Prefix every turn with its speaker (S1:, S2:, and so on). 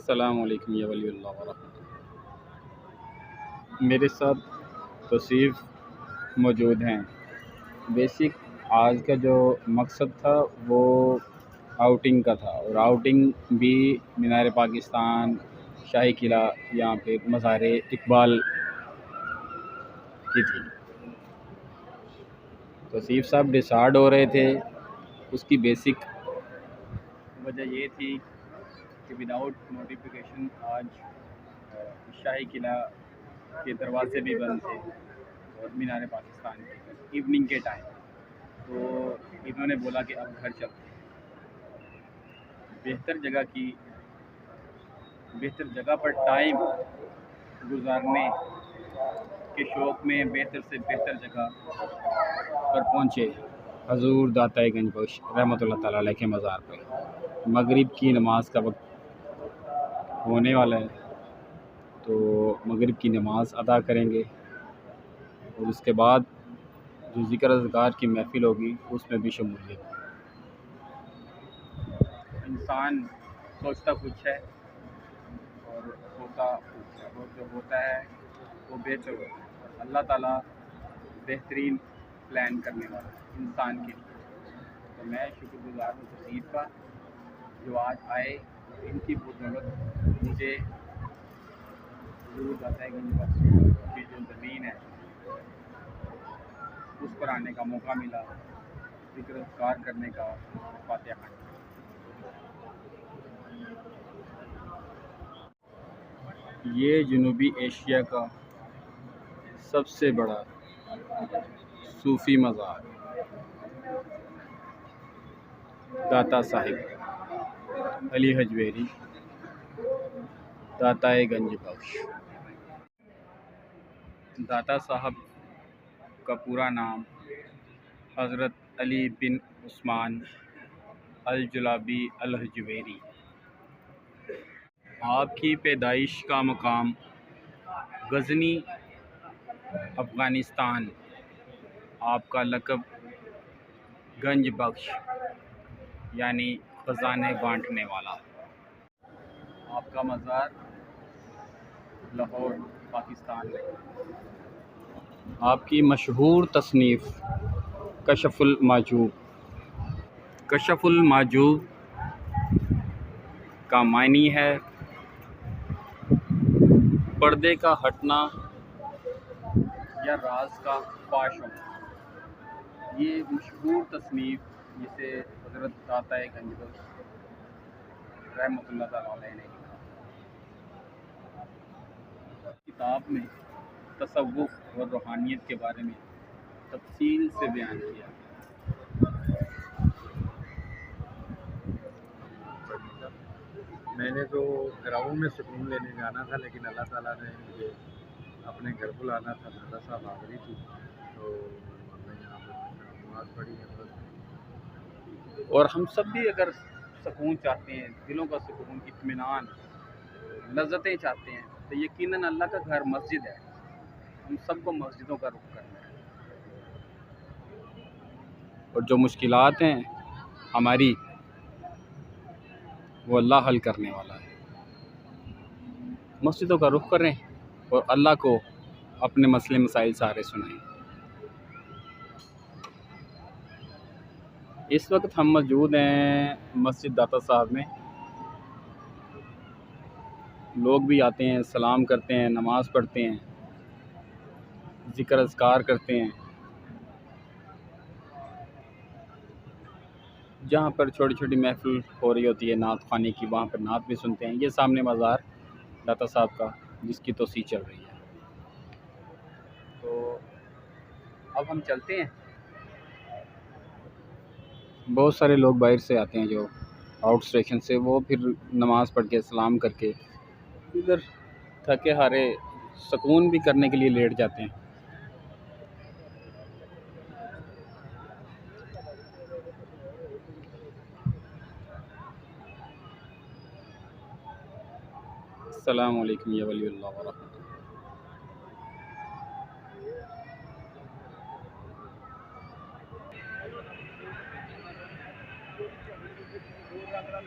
S1: السلام علیکم یا ولی اللہ ورحمۃ اللہ میرے ساتھ توصیف موجود ہیں۔ بیسک آج کا جو مقصد تھا وہ آؤٹنگ کا تھا اور آؤٹنگ بھی مینار پاکستان، شاہی قلعہ یہاں پہ مزار اقبال کی تھی۔ توصیف صاحب ڈسارڈ ہو رہے تھے۔ اس کی بیسک وجہ یہ تھی کہ وداؤٹ نوٹیفیکیشن آج شاہی قلعہ کے دروازے بھی بند تھے اور مینار پاکستان کے ایوننگ کے ٹائم تو انہوں نے بولا کہ اب گھر چلتے ہیں۔ بہتر جگہ کی، بہتر جگہ پر ٹائم گزارنے کے شوق میں بہتر سے بہتر جگہ پر پہنچے۔ حضور داتا گنج بخش رحمۃ اللہ تعالیٰ علیہ کے مزار پہ مغرب کی نماز کا وقت ہونے والا ہے۔ تو مغرب کی نماز ادا کریں گے۔ اور اس کے بعد جو ذکر اذکار کی محفل ہوگی، اس میں بھی شمولیت انسان سوچتا کچھ ہے اور ہوتا کچھ ہے۔ اور جو ہوتا ہے، وہ بہتر ہوتا ہے۔ اللہ تعالیٰ بہترین پلان کرنے والا انسان کے لیے۔ تو میں شکر گزار ہوں تصیر کا جو آج آئے۔ ان کی بدولت مجھے ضرور جاتا ہے کہ جو زمین ہے، اس پر آنے کا موقع ملا ذکر اذکار کرنے کا فاتحہ خان یہ جنوبی ایشیا کا سب سے بڑا صوفی مزار، داتا صاحب۔ علی حجویری، داتا گنج بخش۔ داتا صاحب کا پورا نام حضرت علی بن عثمان الجلابی الحجویری۔ آپ کی پیدائش کا مقام غزنی، افغانستان۔ آپ کا لقب گنج بخش یعنی خزانے بانٹنے والا۔ آپ کا مزار لاہور پاکستان۔ میں آپ کی مشہور تصنیف کشف الماجوب۔ کشف الماجوب کا معنی ہے پردے کا ہٹنا یا راز کا فاش ہونا یہ مشہور تصنیف جسے حضرت داتا گنج بخش رحمۃ اللہ تعالیٰ علیہ نے کتاب میں تصوف اور روحانیت کے بارے میں تفصیل سے بیان کیا۔
S2: میں نے تو گراؤں میں سکون لینے جانا تھا، لیکن اللہ تعالیٰ نے مجھے اپنے گھر بلانا تھا، دادا صاحب آ رہی تھی تو میں یہاں پر نماز پڑھی۔ ہے
S1: اور ہم سب بھی اگر سکون چاہتے ہیں، دلوں کا سکون، اطمینان، لذتیں چاہتے ہیں، تو یقیناً اللہ کا گھر مسجد ہے۔ ہم سب کو مسجدوں کا رخ کرنا ہے۔ اور جو مشکلات ہیں ہماری، وہ اللہ حل کرنے والا ہے۔ مسجدوں کا رخ کریں اور اللہ کو اپنے مسئلے، مسائل سارے سنائیں۔ اس وقت ہم موجود ہیں مسجد داتا صاحب میں۔ لوگ بھی آتے ہیں، سلام کرتے ہیں، نماز پڑھتے ہیں، ذکر اذکار کرتے ہیں۔ جہاں پر چھوٹی چھوٹی محفل ہو رہی ہوتی ہے، نعت خوانی کی، وہاں پر نعت بھی سنتے ہیں۔ یہ سامنے مزار داتا صاحب کا، جس کی توسیع چل رہی ہے۔ تو اب ہم چلتے ہیں۔ بہت سارے لوگ باہر سے آتے ہیں جو آؤٹ اسٹیشن سے، وہ پھر نماز پڑھ کے، سلام کر کے ادھر تھکے ہارے سکون بھی کرنے کے لیے لیٹ جاتے ہیں۔ السلام علیکم یا ولی اللہ ورحمۃ